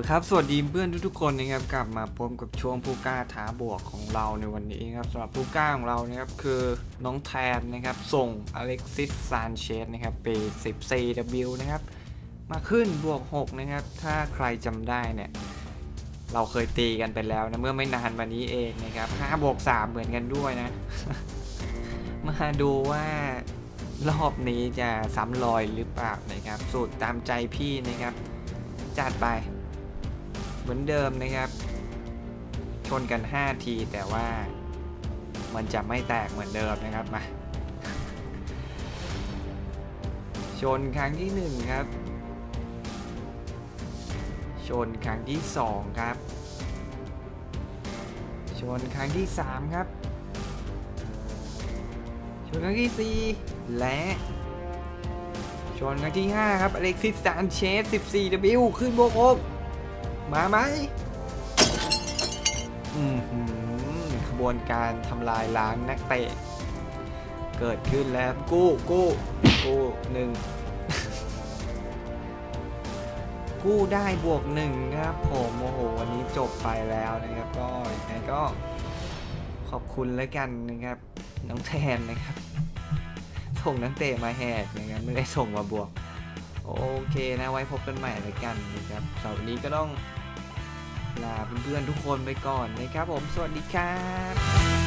อครับสวัสดีเพื่อนทุกๆคนนะครับกลับมาพบกับช่วงผู้กล้าท้าบวกของเราในวันนี้ครับสำหรับผู้กล้าของเรานะครับคือน้องแทนนะครับส่งอเล็กซิสซานเชสนะครับไป 14W นะครับมาขึ้นบวก 6 นะครับ ถ้าใครจำได้เนี่ย เราเคยตีกันไปแล้วนะ เมื่อไม่นานมานี้เองนะครับ5บวก 3 เหมือนกันด้วยนะ มาดูว่ารอบนี้จะซ้ำรอยหรือเปล่านะครับสูตรตามใจพี่นะครับ จัดไป มือนเดิมนะครับ ชนกัน 5 ทีแต่ว่ามันจะไม่แตกเหมือนเดิมนะครับมาชนครั้งที่ 1 ครับ ชนครั้งที่ 2 ครับ ชนครั้งที่ 3 ครับ ชนครั้งที่ 4 และ ชนครั้งที่ 5 ครับ อเล็กซิสซานเชส 14W ขึ้นบวก6 มาไหมอืมขบวนการทำลายล้างนักเตะ เกิดขึ้นแล้วกู้กู้กู้หนึ่งกู้ได้บวกหนึ่งครับผมโอ้โหวันนี้จบไปแล้วนะครับ ก็ยังไงก็ขอบคุณแล้วกันนะครับ น้องแทนนะครับ ส่งนักเตะมาแหกนะครับไม่ได้ส่งมาบวก โอเคนะไว้พบกันใหม่แล้วกันนะครับสำหรับวันนี้ก็ต้อง ลาเพื่อนๆทุกคนไปก่อนนะครับผม สวัสดีครับ